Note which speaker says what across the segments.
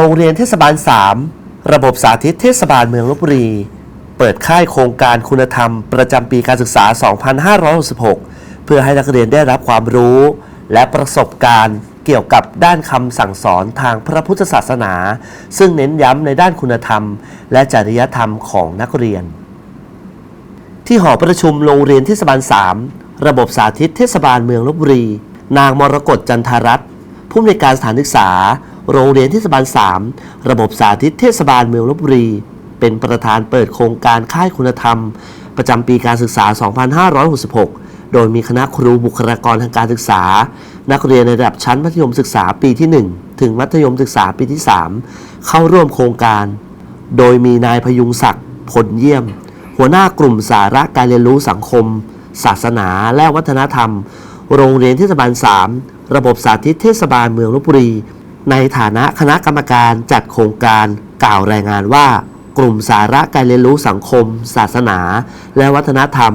Speaker 1: โรงเรียนเทศบาล 3 ระบบสาธิตเทศบาลเมืองลบบุรี เปิดค่ายโครงการคุณธรรม ประจำปีการศึกษา 2566 เพื่อให้นักเรียนได้รับความรู้ และประสบการณ์เกี่ยวกับด้านคำสั่งสอนทางพระพุทธศาสนา ซึ่งเน้นย้ำในด้านคุณธรรม และจริยธรรมของนักเรียน ที่หอประชุมโรงเรียนเทศบาล 3 ระบบสาธิตเทศบาลเมืองลบบุรี นางมรกตจันทรัตน์ผู้อำนวยการสถานศึกษา โรงเรียนเทศบาล 3 ระบบสาธิตเทศบาลเมืองลบบุรี เป็นประธานเปิดโครงการค่ายคุณธรรม ประจำปีการศึกษา 2566 โดยมีคณะครูบุคลากรทางการศึกษา นักเรียนในระดับชั้นมัธยมศึกษาปีที่ 1 ถึงมัธยมศึกษาปีที่ 3 เข้าร่วมโครงการ โดยมีนายพยุงศักดิ์ผลเยี่ยม หัวหน้ากลุ่มสาระการเรียนรู้สังคม ศาสนาและวัฒนธรรม โรงเรียนเทศบาล 3 ระบบสาธิตเทศบาลเมืองลบบุรี ในฐานะคณะกรรมการจัดโครงการกล่าวรายงานว่า กลุ่มสาระการเรียนรู้สังคม ศาสนา และวัฒนธรรม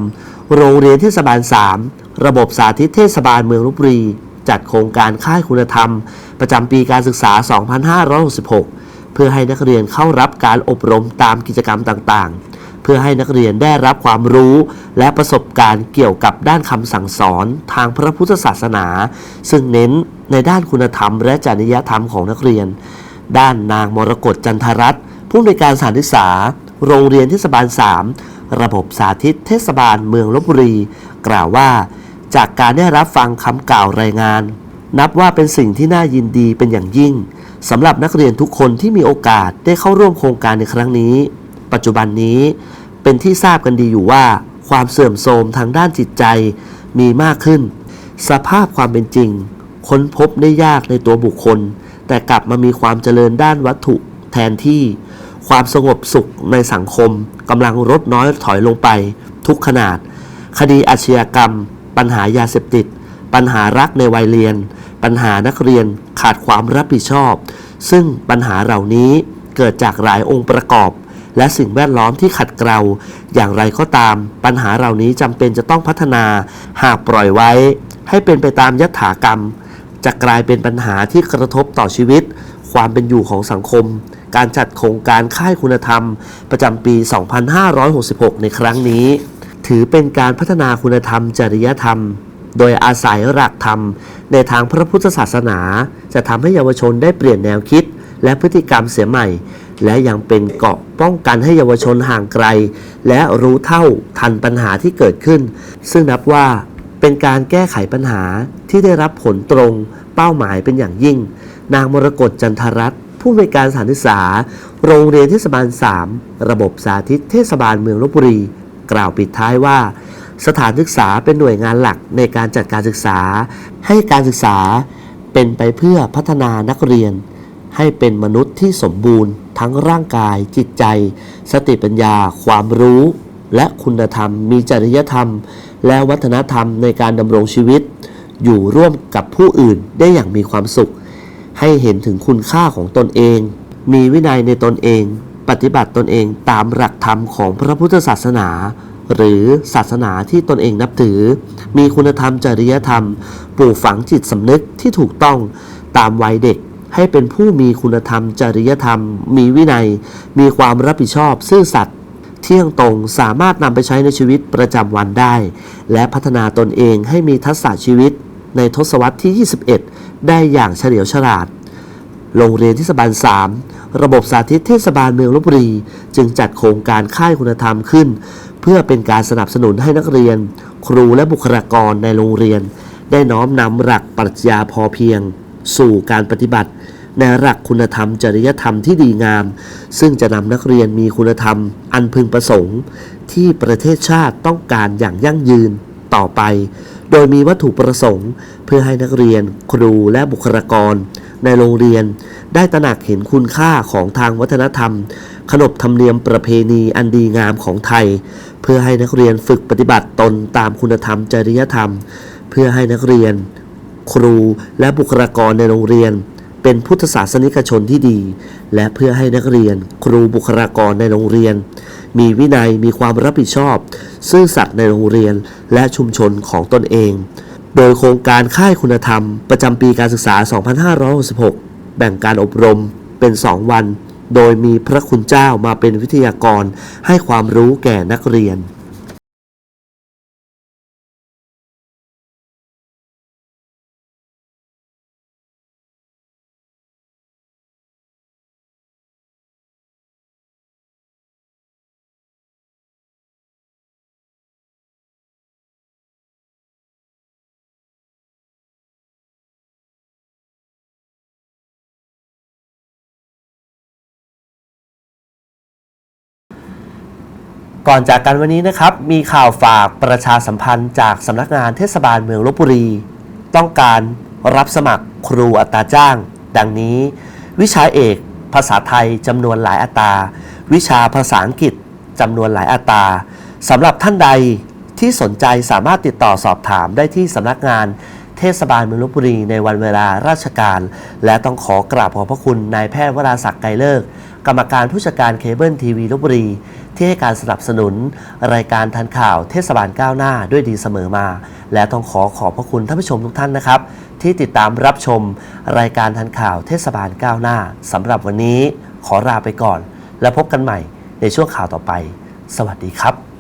Speaker 1: โรงเรียนเทศบาล 3 ระบบสาธิตเทศบาลเมืองลบบุรีจัดโครงการค่ายคุณธรรม ประจำปีการศึกษา 2566 เพื่อให้นักเรียนเข้ารับการอบรมตามกิจกรรมต่าง เพื่อให้นักเรียนได้รับความรู้ และประสบการณ์เกี่ยวกับด้านคำสั่งสอนทางพระพุทธศาสนา ซึ่งเน้นในด้านคุณธรรม และจริยธรรมของนักเรียน ด้านนางมรกตจันทรัตน์ผู้อำนวยการสถานศึกษา โรงเรียนเทศบาล 3 ระบบสาธิตเทศบาลเมืองลบบุรี กล่าวว่า จากการได้รับฟังคำกล่าวรายงาน นับว่าเป็นสิ่งที่น่ายินดีเป็นอย่างยิ่งสำหรับนักเรียนทุกคนที่มีโอกาสได้เข้าร่วมโครงการในครั้งนี้ ปัจจุบันนี้ เป็นที่ทราบกันดีอยู่ว่า ความเสื่อมโทรมทางด้านจิตใจมีมากขึ้น สภาพความเป็นจริง ค้นพบได้ยากในตัวบุคคล แต่กลับมามีความเจริญด้านวัตถุแทนที่ ความสงบสุขในสังคมกำลังลดน้อยถอยลงไป ทุกขนาด คดีอาชญากรรม ปัญหายาเสพติด ปัญหารักในวัยเรียน ปัญหานักเรียนขาดความรับผิดชอบ ซึ่งปัญหาเหล่านี้เกิดจากหลายองค์ประกอบ และสิ่งแวดล้อมที่ขัดเกลา อย่างไรก็ตาม ปัญหาเหล่านี้จำเป็นจะต้องพัฒนา หากปล่อยไว้ ให้เป็นไปตามยถากรรม จะกลายเป็นปัญหาที่กระทบต่อชีวิต ความเป็นอยู่ของสังคม การจัดโครงการค่ายคุณธรรม ประจำปี 2566 ในครั้งนี้ ถือเป็นการพัฒนาคุณธรรม จริยธรรมโดยอาศัยหลักธรรม ในทางพระพุทธศาสนา จะทำให้เยาวชนได้เปลี่ยนแนวคิด และพฤติกรรมเสียใหม่ และยังเป็นเกาะป้องกันให้เยาวชนห่างไกล และรู้เท่าทันปัญหาที่เกิดขึ้น ซึ่งนับว่าเป็นการแก้ไขปัญหาที่ได้รับผลตรงเป้าหมายเป็นอย่างยิ่ง นางมรกตจันทรัตน์ผู้อำนวยการสถานศึกษา โรงเรียนเทศบาล 3 ระบบสาธิตเทศบาลเมืองลบบุรี กล่าวปิดท้ายว่า สถานศึกษาเป็นหน่วยงานหลักในการจัดการศึกษา ให้การศึกษาเป็นไปเพื่อพัฒนานักเรียน ให้เป็นมนุษย์ที่สมบูรณ์ ทั้งร่างกาย จิตใจ สติปัญญา ความรู้ และคุณธรรม มีจริยธรรม และวัฒนธรรมในการดำรงชีวิต อยู่ร่วมกับผู้อื่นได้อย่างมีความสุข ให้เห็นถึงคุณค่าของตนเอง มีวินัยในตนเอง ปฏิบัติตนเองตามหลักธรรมของพระพุทธศาสนาหรือศาสนาที่ตนเองนับถือ มีคุณธรรมจริยธรรม ปลูกฝังจิตสำนึกที่ถูกต้องตามวัยเด็ก ให้เป็นผู้มีคุณธรรม จริยธรรม มีวินัย มีความรับผิดชอบ ซื่อสัตย์เที่ยงตรงสามารถนำไปใช้ในชีวิตประจำวันได้ และพัฒนาตนเองให้มีทักษะชีวิต ในทศวรรษที่ 21 ได้อย่างเฉลียวฉลาด โรงเรียนเทศบาล 3 ระบบสาธิตเทศบาลเมืองลบบุรี จึงจัดโครงการค่ายคุณธรรมขึ้น เพื่อเป็นการสนับสนุนให้นักเรียน ครูและบุคลากรในโรงเรียน ได้น้อมนำหลักปรัชญาพอเพียง สู่การปฏิบัติ ในหลักคุณธรรม จริยธรรมที่ดีงาม ซึ่งจะนำนักเรียนมีคุณธรรม อันพึงประสงค์ ที่ประเทศชาติต้องการอย่างยั่งยืนต่อไป โดยมีวัตถุประสงค์ เพื่อให้นักเรียน ครูและบุคลากร ในโรงเรียนได้ตระหนักเห็นคุณค่าของทางวัฒนธรรม ขนบธรรมเนียมประเพณีอันดีงามของไทย เพื่อให้นักเรียนฝึกปฏิบัติตนตามคุณธรรมจริยธรรม เพื่อให้นักเรียน ครู และบุคลากรในโรงเรียน เป็นพุทธศาสนิกชนที่ดี และเพื่อให้นักเรียน ครูบุคลากรในโรงเรียน มีวินัยมีความรับผิดชอบ ซื่อสัตย์ในโรงเรียนและชุมชนของตนเอง โดยโครงการค่ายคุณธรรม ประจำปีการศึกษา 2566 แบ่งการอบรมเป็น 2 วัน โดยมีพระคุณเจ้ามาเป็นวิทยากรให้ความรู้แก่นักเรียน ก่อนจากกันวันนี้นะครับ มีข่าวฝากประชาสัมพันธ์จากสำนักงานเทศบาลเมืองลบบุรี ต้องการรับสมัครครูอัตราจ้าง ดังนี้ วิชาเอกภาษาไทยจำนวนหลายอัตรา วิชาภาษาอังกฤษจำนวนหลายอัตราสำหรับท่านใดที่สนใจสามารถติดต่อสอบถามได้ที่สำนักงานเทศบาลเมืองลบบุรีในวันเวลาราชการ และต้องขอกราบขอบพระคุณนายแพทย์วราศักดิ์ไกรเลิก กรรมการผู้จัดการเคเบิลทีวีลบบุรี ที่ให้การสนับสนุน รายการทันข่าวเทศบาลก้าวหน้าด้วยดีเสมอมา และต้องขอขอบพระคุณท่านผู้ชมทุกท่านนะครับ ที่ติดตามรับชม รายการทันข่าวเทศบาลก้าวหน้าสำหรับวันนี้ขอลาไปก่อน และพบกันใหม่ในช่วงข่าวต่อไป สวัสดีครับ